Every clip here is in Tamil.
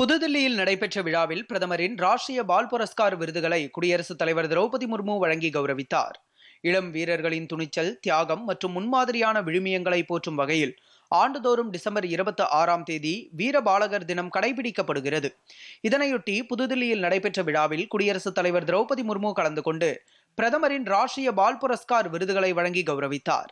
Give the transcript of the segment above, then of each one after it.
புதுதில்லியில் நடைபெற்ற விழாவில் பிரதமரின் ராஷ்டிரிய பால் புரஸ்கார் விருதுகளை குடியரசுத் தலைவர் திரௌபதி முர்மு வழங்கி கௌரவித்தார். இளம் வீரர்களின் துணிச்சல் தியாகம் மற்றும் முன்மாதிரியான விழுமியங்களை போற்றும் வகையில் ஆண்டுதோறும் டிசம்பர் இருபத்தி ஆறாம் தேதி வீரபாலகர் தினம் கடைபிடிக்கப்படுகிறது. இதனையொட்டி புதுதில்லியில் நடைபெற்ற விழாவில் குடியரசுத் தலைவர் திரௌபதி முர்மு கலந்து கொண்டு பிரதமரின் ராஷ்டிரிய பால் புரஸ்கார் விருதுகளை வழங்கி கௌரவித்தார்.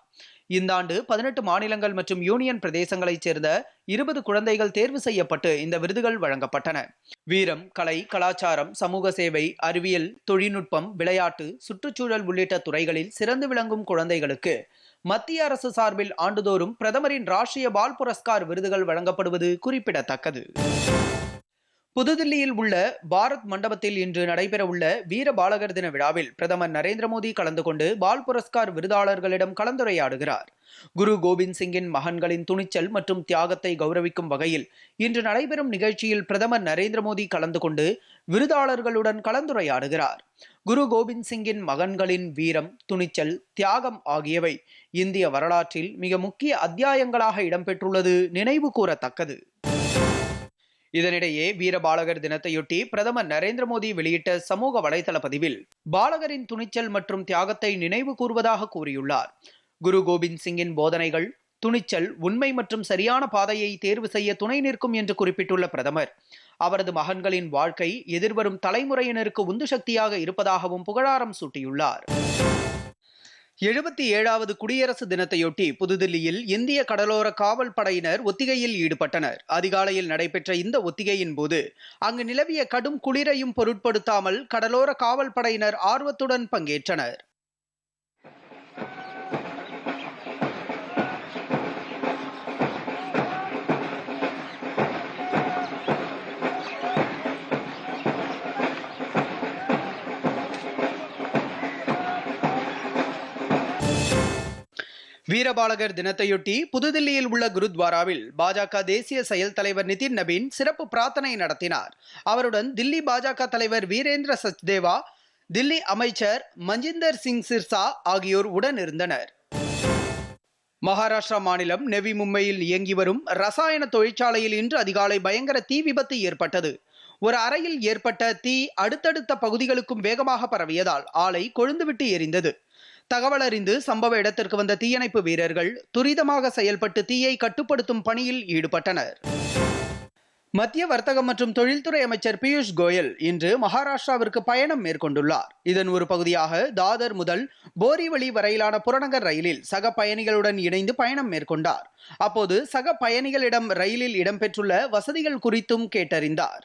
இந்த ஆண்டு பதினெட்டு மாநிலங்கள் மற்றும் யூனியன் பிரதேசங்களைச் சேர்ந்த இருபது குழந்தைகள் தேர்வு செய்யப்பட்டு இந்த விருதுகள் வழங்கப்பட்டன. வீரம் கலை கலாச்சாரம் சமூக சேவை அறிவியல் தொழில்நுட்பம் விளையாட்டு சுற்றுச்சூழல் உள்ளிட்ட துறைகளில் சிறந்து விளங்கும் குழந்தைகளுக்கு மத்திய அரசு சார்பில் ஆண்டுதோறும் பிரதமரின் ராஷ்டிரிய பால் புரஸ்கார் விருதுகள் வழங்கப்படுவது குறிப்பிடத்தக்கது. புதுதில்லியில் உள்ள பாரத் மண்டபத்தில் இன்று நடைபெறவுள்ள வீர பாலகர் தின விழாவில் பிரதமர் நரேந்திர மோடி கலந்து கொண்டு பால் புரஸ்கார் விருதாளர்களிடம் கலந்துரையாடுகிறார். குரு கோபிந்த் சிங்கின் மகன்களின் துணிச்சல் மற்றும் தியாகத்தை கௌரவிக்கும் வகையில் இன்று நடைபெறும் நிகழ்ச்சியில் பிரதமர் நரேந்திர மோடி கலந்து கொண்டு விருதாளர்களுடன் கலந்துரையாடுகிறார். குரு கோவிந்த் சிங்கின் மகன்களின் வீரம் துணிச்சல் தியாகம் ஆகியவை இந்திய வரலாற்றில் மிக முக்கிய அத்தியாயங்களாக இடம்பெற்றுள்ளது நினைவு கூறத்தக்கது. இதனிடையே வீரபாலகர் தினத்தையொட்டி பிரதமர் நரேந்திர மோடி வெளியிட்ட சமூக வலைதள பதிவில் பாலகரின் துணிச்சல் மற்றும் தியாகத்தை நினைவு கூறுவதாக கூறியுள்ளார். குரு கோபிந்த் சிங்கின் போதனைகள் துணிச்சல் உண்மை மற்றும் சரியான பாதையை தேர்வு செய்ய துணை நிற்கும் என்று குறிப்பிட்டுள்ள பிரதமர் அவரது மகன்களின் வாழ்க்கை எதிர்வரும் தலைமுறையினருக்கு உந்து சக்தியாக இருப்பதாகவும் புகழாரம் சூட்டியுள்ளார். எழுபத்தி ஏழாவது குடியரசு தினத்தையொட்டி புதுதில்லியில் இந்திய கடலோர காவல் படையினர் ஒத்திகையில் ஈடுபட்டனர். அதிகாலையில் நடைபெற்ற இந்த ஒத்திகையின் போது அங்கு நிலவிய கடும் குளிரையும் பொருட்படுத்தாமல் கடலோர காவல் படையினர் ஆர்வத்துடன் பங்கேற்றனர். வீரபாலகர் தினத்தையொட்டி புதுதில்லியில் உள்ள குருத்வாராவில் பாஜக தேசிய செயல் தலைவர் நிதின் நபீன் சிறப்பு பிரார்த்தனை நடத்தினார். அவருடன் தில்லி பாஜக தலைவர் வீரேந்திர சச்தேவா தில்லி அமைச்சர் மஞ்சிந்தர் சிங் சிர்சா ஆகியோர் உடன் இருந்தனர். மகாராஷ்டிரா மாநிலம் நெவி மும்பையில் இயங்கி வரும் ரசாயன தொழிற்சாலையில் இன்று அதிகாலை பயங்கர தீ விபத்து ஏற்பட்டது. ஒரு அறையில் ஏற்பட்ட தீ அடுத்தடுத்த பகுதிகளுக்கும் வேகமாக பரவியதால் ஆலை கொழுந்துவிட்டு எரிந்தது. தகவல் அறிந்து சம்பவ இடத்திற்கு வந்த தீயணைப்பு வீரர்கள் துரிதமாக செயல்பட்டு தீயை கட்டுப்படுத்தும் பணியில் ஈடுபட்டனர். மத்திய வர்த்தகம் மற்றும் தொழில்துறை அமைச்சர் பியூஷ் கோயல் இன்று மகாராஷ்டிராவிற்கு பயணம் மேற்கொண்டுள்ளார். இதன் ஒரு பகுதியாக தாதர் முதல் போரிவழி வரையிலான புறநகர் ரயிலில் சக பயணிகளுடன் இணைந்து பயணம் மேற்கொண்டார். அப்போது சக பயணிகளிடம் ரயிலில் இடம்பெற்றுள்ள வசதிகள் குறித்தும் கேட்டறிந்தார்.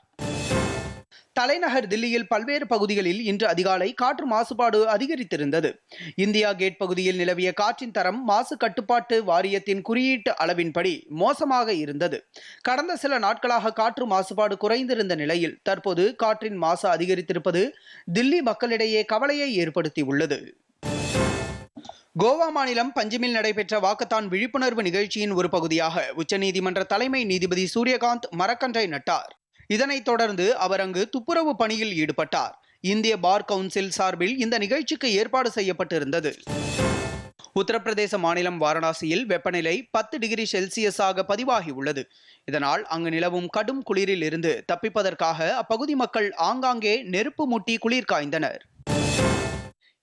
தலைநகர் தில்லியில் பல்வேறு பகுதிகளில் இன்று அதிகாலை காற்று மாசுபாடு அதிகரித்திருந்தது. இந்தியா கேட் பகுதியில் நிலவிய காற்றின் தரம் மாசு கட்டுப்பாட்டு வாரியத்தின் குறியீட்டு அளவின்படி மோசமாக இருந்தது. கடந்த சில நாட்களாக காற்று மாசுபாடு குறைந்திருந்த நிலையில் தற்போது காற்றின் மாசு அதிகரித்திருப்பது தில்லி மக்களிடையே கவலையை ஏற்படுத்தியுள்ளது. கோவா மாநிலம் பஞ்சிமில் நடைபெற்ற வாக்கத்தான் விழிப்புணர்வு நிகழ்ச்சியின் ஒரு பகுதியாக உச்சநீதிமன்ற தலைமை நீதிபதி சூரியகாந்த் மரக்கன்றை நட்டார். இதனைத் தொடர்ந்து அவர் அங்கு துப்புரவு பணியில் ஈடுபட்டார். இந்திய பார் கவுன்சில் சார்பில் இந்த நிகழ்ச்சிக்கு ஏற்பாடு செய்யப்பட்டிருந்தது. உத்தரப்பிரதேச மாநிலம் வாரணாசியில் வெப்பநிலை பத்து டிகிரி செல்சியஸாக பதிவாகியுள்ளது இதனால் அங்கு நிலவும் கடும் குளிரில் இருந்து தப்பிப்பதற்காக அப்பகுதி மக்கள் ஆங்காங்கே நெருப்பு மூட்டி குளிர் காய்ந்தனர்.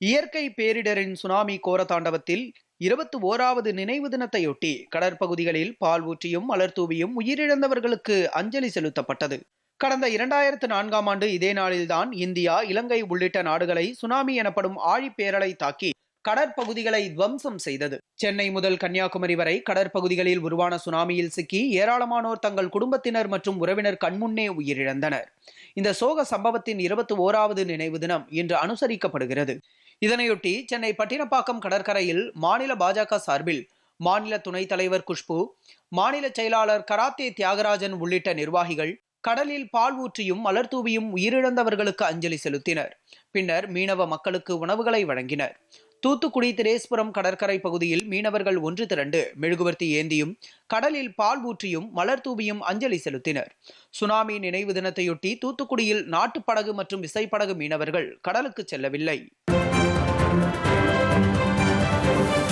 இயற்கை பேரிடரின் சுனாமி கோரதாண்டவத்தில் இருபத்தி ஓராவது நினைவு தினத்தையொட்டி கடற்பகுதிகளில் பால் ஊற்றியும் மலர் தூவியும் உயிரிழந்தவர்களுக்கு அஞ்சலி செலுத்தப்பட்டது. கடந்த இரண்டாயிரத்து நான்காம் ஆண்டு இதே நாளில்தான் இந்தியா இலங்கை உள்ளிட்ட நாடுகளை சுனாமி எனப்படும் ஆழிப்பேரலை தாக்கி கடற்பகுதிகளை துவம்சம் செய்தது. சென்னை முதல் கன்னியாகுமரி வரை கடற்பகுதிகளில் உருவான சுனாமியில் சிக்கி ஏராளமானோர் தங்கள் குடும்பத்தினர் மற்றும் உறவினர் கண்முன்னே உயிரிழந்தனர். இந்த சோக சம்பவத்தின் இருபத்தி ஓராவது நினைவு தினம் இன்று அனுசரிக்கப்படுகிறது. இதனையொட்டி சென்னை பட்டினப்பாக்கம் கடற்கரையில் மாநில பாஜக சார்பில் மாநில துணைத் தலைவர் குஷ்பு மாநில செயலாளர் கராத்தே தியாகராஜன் உள்ளிட்ட நிர்வாகிகள் கடலில் பால் ஊற்றியும் மலர் தூவியும் உயிரிழந்தவர்களுக்கு அஞ்சலி செலுத்தினர். பின்னர் மீனவ மக்களுக்கு உணவுகளை வழங்கினர். தூத்துக்குடி திரேஸ்புரம் கடற்கரை பகுதியில் மீனவர்கள் ஒன்று திரண்டு மெழுகுவர்த்தி ஏந்தியும் கடலில் பால் ஊற்றியும் மலர் தூவியும் அஞ்சலி செலுத்தினர். சுனாமி நினைவு தினத்தையொட்டி தூத்துக்குடியில் நாட்டுப்படகு மற்றும் விசைப்படகு மீனவர்கள் கடலுக்கு செல்லவில்லை.